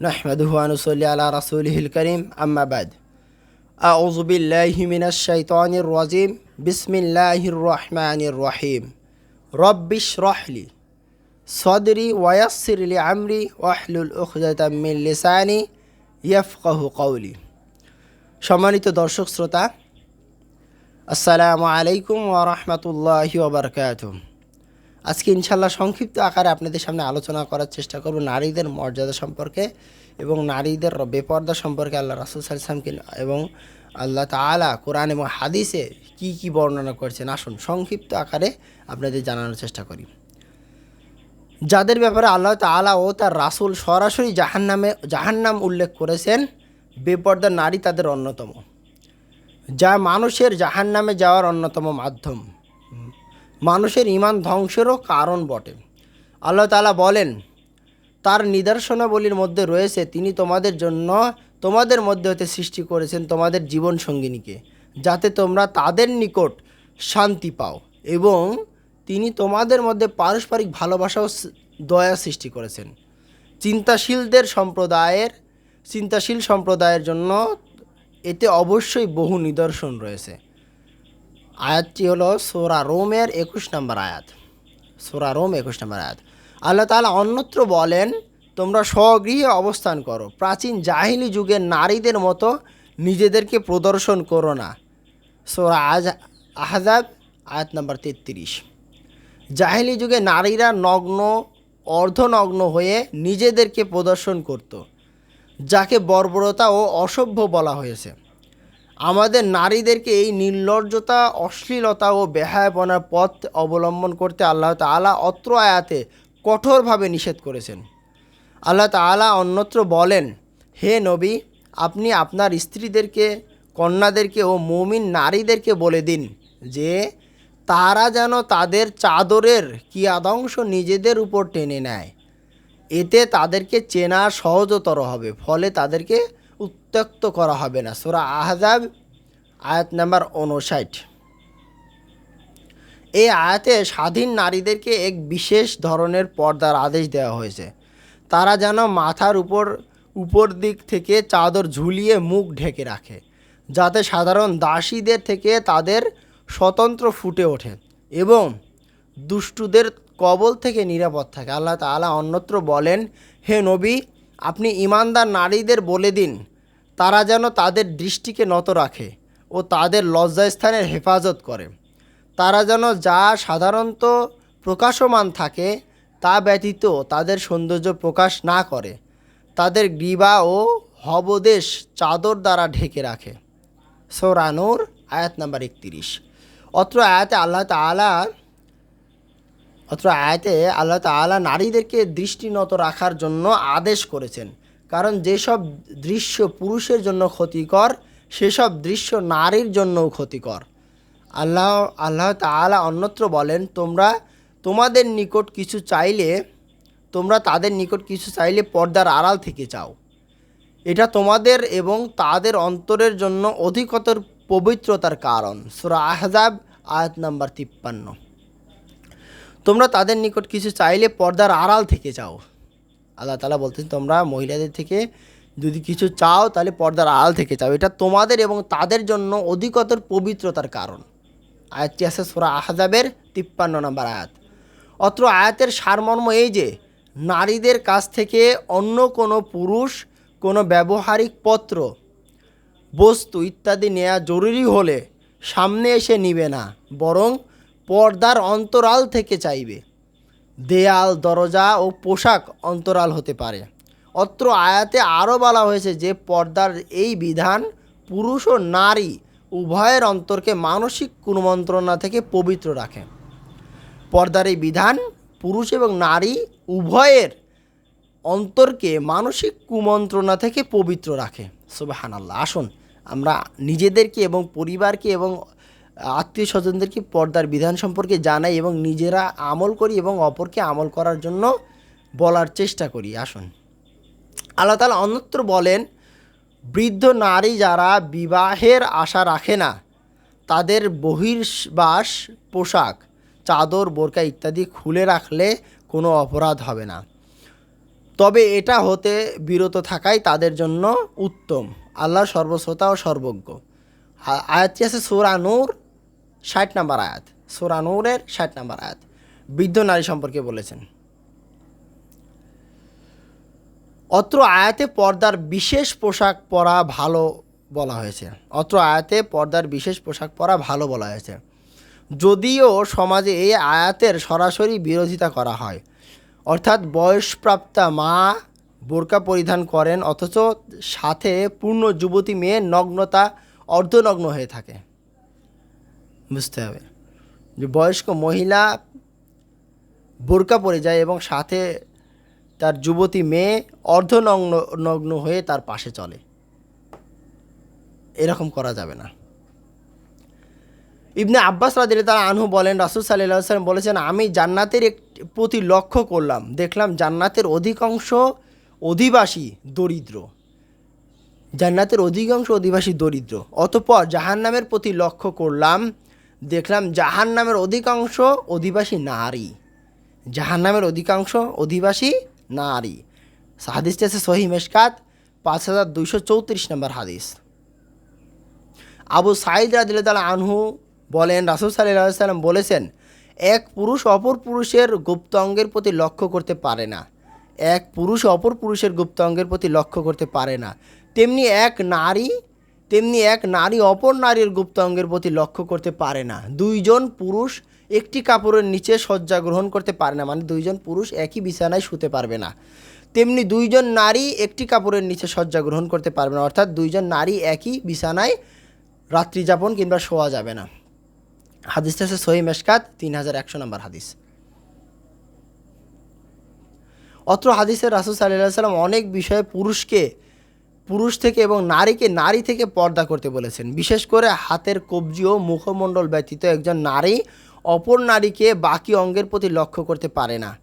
نحمده ونصلي على رسوله الكريم أما بعد أعوذ بالله من الشيطان الرجيم بسم الله الرحمن الرحيم رب اشرح لي صدري ويسر لي عمري واحلل عقدة من لساني يفقه قولي সম্মানিত দর্শক শ্রোতা আসসালামু আলাইকুম ওরহমতুল্লাহি ওবরকাত আজকে ইনশাল্লাহ সংক্ষিপ্ত আকারে আপনাদের সামনে আলোচনা করার চেষ্টা করব নারীদের মর্যাদা সম্পর্কে এবং নারীদের বেপর্দা সম্পর্কে আল্লাহ রাসুল সাল্লামকে এবং আল্লাহ তালা কোরআন এবং হাদিসে কি কি বর্ণনা করছেন। আসুন, সংক্ষিপ্ত আকারে আপনাদের জানানোর চেষ্টা করি। যাদের ব্যাপারে আল্লাহ তালা ও তার রাসুল সরাসরি জাহান্নামে জাহান্নাম উল্লেখ করেছেন, বেপর্দা নারী তাদের অন্যতম। যা মানুষের জাহান্নামে যাওয়ার অন্যতম মাধ্যম। মানুষের ইমান ধ্বংসেরও কারণ বটে। আল্লাহ তালা বলেন, তার নিদর্শনাবলীর মধ্যে রয়েছে, তিনি তোমাদের জন্য, তোমাদের মধ্যে হতে সৃষ্টি করেছেন তোমাদের জীবন সঙ্গিনীকে যাতে তোমরা তাদের নিকট শান্তি পাও এবং তিনি তোমাদের মধ্যে পারস্পরিক ভালোবাসা ও দয়া সৃষ্টি করেছেন। চিন্তাশীলদের সম্প্রদায়ের, চিন্তাশীল সম্প্রদায়ের জন্য এতে অবশ্যই বহু নিদর্শন রয়েছে। আয়াতটি হলো সোরা রোমের একুশ নম্বর আয়াত। সোরা রোম একুশ নম্বর আয়াত। আল্লাহ তাআলা অন্যত্র বলেন, তোমরা স্বগৃহে অবস্থান করো। প্রাচীন জাহিলি যুগের নারীদের মতো নিজেদেরকে প্রদর্শন করো না। সোরা আজ আহজাব, আয়াত নম্বর তেত্রিশ। জাহিলি যুগে নারীরা নগ্ন, অর্ধনগ্ন হয়ে নিজেদেরকে প্রদর্শন করত, যাকে বর্বরতা ও অসভ্য বলা হয়েছে। আমাদের নারীদেরকে এই নির্লজ্জতা, অশ্লীলতা ও বেহায়াপনার পথ অবলম্বন করতে আল্লাহ তাআলা অত্র আয়াতে কঠোরভাবে নিষেধ করেছেন। আল্লাহ তাআলা অন্যত্র বলেন, হে নবী, আপনি আপনার স্ত্রীদেরকে, কন্যাদেরকে ও মমিন নারীদেরকে বলে দিন যে, তারা যেন তাদের চাদরের কিয়াদংশ নিজেদের উপর টেনে নেয়। এতে তাদেরকে চেনা সহজতর হবে, ফলে তাদেরকে উত্ত্যক্ত করা হবে না। সোরা আহজাব, আয়াত নাম্বার উনষাট এই আয়াতে স্বাধীন নারীদেরকে এক বিশেষ ধরনের পর্দার আদেশ দেওয়া হয়েছে। তারা যেন মাথার উপর উপর দিক থেকে চাদর ঝুলিয়ে মুখ ঢেকে রাখে, যাতে সাধারণ দাসীদের থেকে তাদের স্বতন্ত্র ফুটে ওঠে এবং দুষ্টুদের কবল থেকে নিরাপদ থাকে। আল্লাহ তাআলা অন্যত্র বলেন, হে নবী আপনি ইমানদার নারীদের বলে দিন, তারা যেন তাদের দৃষ্টিকে নত রাখে ও তাদের লজ্জাস্থানের হেফাজত করে। তারা যেন যা সাধারণত প্রকাশমান থাকে, তা ব্যতীত তাদের সৌন্দর্য প্রকাশ না করে, তাদের গ্রীবা ও হবদেশ চাদর দ্বারা ঢেকে রাখে। সৌরানুর আয়াত নাম্বার একত্রিশ। অত্র আয়াতে আল্লাহ তাআলা অত্র আয়াতে আল্লাহ তাআলা নারীদেরকে দৃষ্টিনত রাখার জন্য আদেশ করেছেন। কারণ যেসব দৃশ্য পুরুষের জন্য ক্ষতিকর, সেসব দৃশ্য নারীর জন্যও ক্ষতিকর। আল্লাহ আল্লাহ তাআলা অন্যত্র বলেন, তোমরা, তোমাদের নিকট কিছু চাইলে, তোমরা তাদের নিকট কিছু চাইলে পর্দার আড়াল থেকে চাও। এটা তোমাদের এবং তাদের অন্তরের জন্য অধিকতর পবিত্রতার কারণ। সুরা আহজাব, আয়াত নাম্বার তিপ্পান্ন। তোমরা তাদের নিকট কিছু চাইলে পর্দার আড়াল থেকে চাও আল্লাহ তালা বলতেন তোমরা মহিলাদের থেকে যদি কিছু চাও, তাহলে পর্দার আড়াল থেকে চাও এটা তোমাদের এবং তাদের জন্য অধিকতর পবিত্রতার কারণ। আয়াতটি আছে সোরা আহজাবের তিপ্পান্ন নম্বর আয়াত। অত্র আয়াতের সারমর্ম এই যে, নারীদের কাছ থেকে অন্য কোনো পুরুষ, কোনো ব্যবহারিক পত্র, বস্তু ইত্যাদি নেওয়া জরুরি হলে সামনে এসে নিবে না, বরং পর্দার অন্তরাল থেকে চাইবে। দেয়াল, দরজা ও পোশাক অন্তরাল হতে পারে। অত্র আয়াতে আরও বলা হয়েছে যে, পর্দার এই বিধান পুরুষ ও নারী উভয়ের অন্তরকে মানসিক কুমন্ত্রণা থেকে পবিত্র রাখে। পর্দার এই বিধান পুরুষ এবং নারী উভয়ের অন্তরকে মানসিক কুমন্ত্রণা থেকে পবিত্র রাখে। সুবাহান আল্লাহ আসুন, আমরা নিজেদেরকে এবং পরিবারকে এবং আত্মীয় স্বজনদেরকে পর্দার বিধান সম্পর্কে জানাই এবং নিজেরা আমল করি এবং অপরকে আমল করার জন্য বলার চেষ্টা করি। আসুন। আল্লাহ তালা অন্যত্র বলেন, বৃদ্ধ নারী যারা বিবাহের আশা রাখে না, তাদের বহির্বাস, পোশাক, চাদর, বোরকা ইত্যাদি খুলে রাখলে কোনো অপরাধ হবে না। তবে এটা হতে বিরত থাকাই তাদের জন্য উত্তম। আল্লাহ সর্বশ্রোতা ও সর্বজ্ঞ। আ- আয়াতটি আছে? সুরা নূর? ষাট নাম্বার আয়াত, সুরা নূরের ষাট নাম্বার আয়াত। বৃদ্ধ নারী সম্পর্কে বলেছেন। অত্র আয়াতে পর্দার বিশেষ পোশাক পরা ভালো বলা হয়েছে। অত্র আয়াতে পর্দার বিশেষ পোশাক পরা ভালো বলা হয়েছে। যদিও সমাজে এই আয়াতের সরাসরি বিরোধিতা করা হয়। অর্থাৎ বয়সপ্রাপ্তা মা বোরকা পরিধান করেন, অথচ সাথে পূর্ণ যুবতী মেয়ে নগ্নতা অর্ধনগ্ন হয়ে থাকে। বুঝতে হবে। যে বয়স্ক মহিলা বোরকা পরে যায় এবং সাথে তার যুবতী মেয়ে অর্ধনগ্ন, নগ্ন হয়ে তার পাশে চলে। এরকম করা যাবে না। ইবনে আব্বাস রাদিল তারা আনহু বলেন, রাসুল সাল্লাহ সাল্লাম বলেছেন, আমি জান্নাতের প্রতি লক্ষ্য করলাম। দেখলাম জান্নাতের অধিকাংশ অধিবাসী দরিদ্র। জান্নাতের অধিকাংশ অধিবাসী দরিদ্র। অতপর জাহান্নামের প্রতি লক্ষ্য করলাম দেখলাম জাহান্নামের অধিকাংশ অধিবাসী নারী। জাহান্নামের অধিকাংশ অধিবাসী নারী। হাদিসটি আছে সহি মেশকাত পাঁচ হাজার দুইশো চৌত্রিশ নম্বর হাদিস। আবু সাইদ রাদিল্লা আনহু বলেন, রাসুল সাল্লাম বলেছেন, এক পুরুষ অপর পুরুষের গুপ্ত অঙ্গের প্রতি লক্ষ্য করতে পারে না। এক পুরুষ অপর পুরুষের গুপ্ত অঙ্গের প্রতি লক্ষ্য করতে পারে না। তেমনি এক নারী তেমনি এক নারী অপর নারীর গুপ্ত অঙ্গের প্রতি লক্ষ্য করতে পারে না। দুইজন পুরুষ একটি কাপড়ের নিচে শয্যা গ্রহণ করতে পারে না মানে দুইজন পুরুষ একই বিছানায় শুতে পারবে না। তেমনি দুইজন নারী একটি কাপড়ের নিচে শয্যা গ্রহণ করতে পারবে না, অর্থাৎ দুইজন নারী একই বিছানায় রাত্রি যাপন কিংবা শোয়া যাবে না। হাদিসটা আছে সহি মেশকাত, তিন হাজার একশো নম্বর হাদিস। অত্র হাদিসের রাসুল সাল্লাহ সাল্লাম অনেক বিষয়ে পুরুষকে পুরুষ থেকে এবং নারীকে নারী থেকে পর্দা করতে বলেছেন। বিশেষ করে হাতের কবজি ও মুখমণ্ডল ব্যতীত একজন নারী অপর নারীকে বাকি অঙ্গের প্রতি লক্ষ্য করতে পারে না।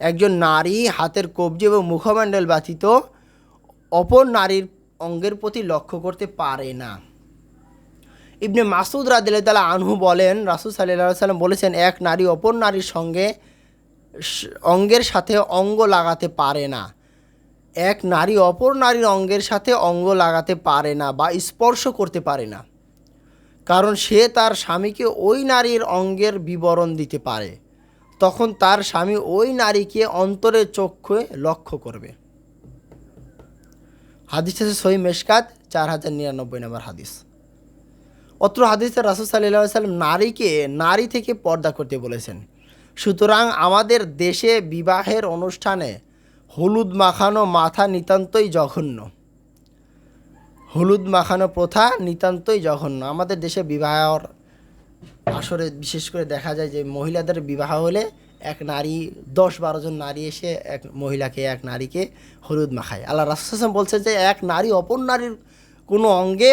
একজন নারী হাতের কবজি এবং মুখমণ্ডল ব্যতীত অপর নারীর অঙ্গের প্রতি লক্ষ্য করতে পারে না। ইবনে মাসুদ রাদিল্লাহ আনহু বলেন, রাসুল সাল্লাহ সাল্লাম বলেছেন, এক নারী অপর নারীর সঙ্গে অঙ্গের সাথে অঙ্গ লাগাতে পারে না। এক নারী অপর নারীর অঙ্গের সাথে অঙ্গ লাগাতে পারে না বা স্পর্শ করতে পারে না। কারণ সে তার স্বামীকে ওই নারীর অঙ্গের বিবরণ দিতে পারে। তখন তার স্বামী ওই নারীকে অন্তরের চক্ষে লক্ষ্য করবে। হাদিস আছে সহি মেশকাত, চার হাজার নিরানব্বই নম্বর হাদিস। অত্র হাদিসে রাসুল সাল্লাহ সাল্লাম নারীকে নারী থেকে পর্দা করতে বলেছেন। সুতরাং আমাদের দেশে বিবাহের অনুষ্ঠানে হলুদ মাখানো মাথা নিতান্তই জঘন্য। হলুদ মাখানো প্রথা নিতান্তই জঘন্য। আমাদের দেশে বিবাহর আসরে বিশেষ করে দেখা যায় যে মহিলাদের বিবাহ হলে এক নারী, দশ বারো জন নারী এসে এক মহিলাকে, এক নারীকে হলুদ মাখায়। আল্লাহ রাসুসাম বলছে যে এক নারী অপর নারীর কোনো অঙ্গে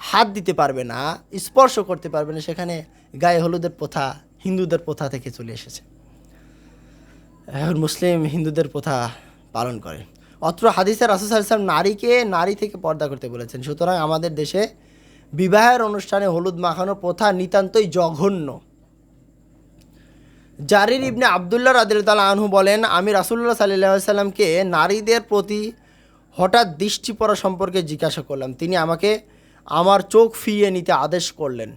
হাত দিতে পারবে না, স্পর্শ করতে পারবে না। সেখানে গায়ে হলুদের প্রথা, হিন্দুদের প্রথা থেকে চলে এসেছে। এখন মুসলিম হিন্দুদের প্রথা পালন করে। অত্র হাদিসে রাসুল সাল্লাম নারীকে নারী থেকে পর্দা করতে বলেছেন। সুতরাং আমাদের দেশে বিবাহের অনুষ্ঠানে হলুদ মাখানোর প্রথা নিতান্তই জঘন্য। জারির ইবনে আবদুল্লাহ রাদিল্লা আনহু বলেন, আমি রাসুল্লাহ সাল্লাহ সাল্লামকে নারীদের প্রতি হঠাৎ দৃষ্টি পড়া সম্পর্কে জিজ্ঞাসা করলাম। তিনি আমাকে আমার চোখ ফিরিয়ে নিতে আদেশ করলেন।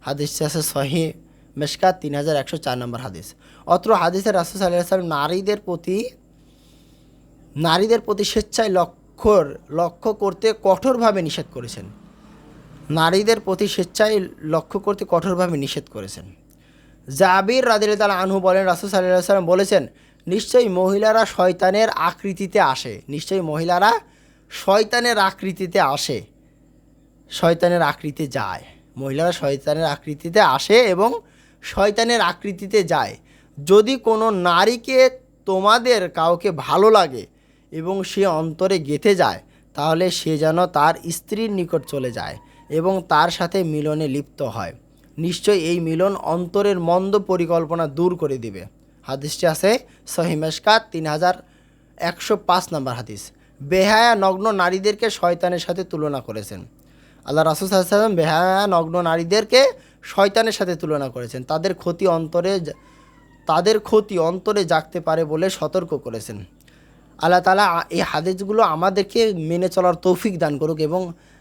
হাদিস আছে সহি মেশকাত তিন হাজার একশো চার নম্বর হাদিস। অত্র হাদিসের রাসুল সাল্লাম নারীদের প্রতি নারীদের প্রতি স্বেচ্ছায় লক্ষ্যর, লক্ষ্য করতে কঠোরভাবে নিষেধ করেছেন। নারীদের প্রতি স্বেচ্ছায় লক্ষ্য করতে কঠোরভাবে নিষেধ করেছেন। জাবির রাদিল্লাহ আনহু বলেন, রাসুল সাল্লাহ সাল্লাম বলেছেন, নিশ্চয়ই মহিলারা শয়তানের আকৃতিতে আসে। নিশ্চয়ই মহিলারা শয়তানের আকৃতিতে আসে। শয়তানের আকৃতিতে যায়। মহিলারা শয়তানের আকৃতিতে আসে এবং শয়তানের আকৃতিতে যায়। যদি কোনো নারীকে তোমাদের কাউকে ভালো লাগে এবং সে অন্তরে গেঁথে যায়, তাহলে সে যেন তার স্ত্রীর নিকট চলে যায় এবং তার সাথে মিলনে লিপ্ত হয়। নিশ্চয়ই এই মিলন অন্তরের মন্দ পরিকল্পনা দূর করে দিবে। হাদিসটি আছে সহিমেশকাত তিন হাজার একশো পাঁচ নম্বর হাদিস। বেহায়া নগ্ন নারীদেরকে শয়তানের সাথে তুলনা করেছেন। আল্লাহ রাসুল সাল্লাম বেহায়া নগ্ন নারীদেরকে শয়তানের সাথে তুলনা করেছেন। তাদের ক্ষতি অন্তরে তাদের ক্ষতি অন্তরে জাগতে পারে বলে সতর্ক করেছেন। আল্লাহ তালা এই হাদিসগুলো আমাদেরকে মেনে চলার তৌফিক দান করুক এবং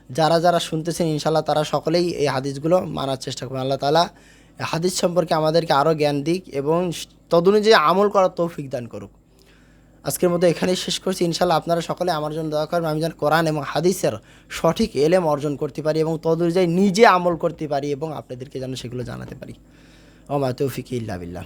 যারা যারা শুনতেছেন ইনশাল্লাহ তারা সকলেই এই হাদিসগুলো মানার চেষ্টা করবেন আল্লাহ তালা হাদিস সম্পর্কে আমাদেরকে আরও জ্ঞান দিক এবং তদনুযায়ী আমল করার তৌফিক দান করুক। আজকের মতো এখানেই শেষ করছি। ইনশাল্লাহ আপনারা সকলে আমার জন্য দয়া করবেন আমি যেন কোরআন এবং হাদিসের সঠিক এলেম অর্জন করতে পারি এবং তদনুযায়ী নিজে আমল করতে পারি এবং আপনাদেরকে যেন সেগুলো জানাতে পারি। ওমা তৌফিক ইল্লা বিল্লাহ।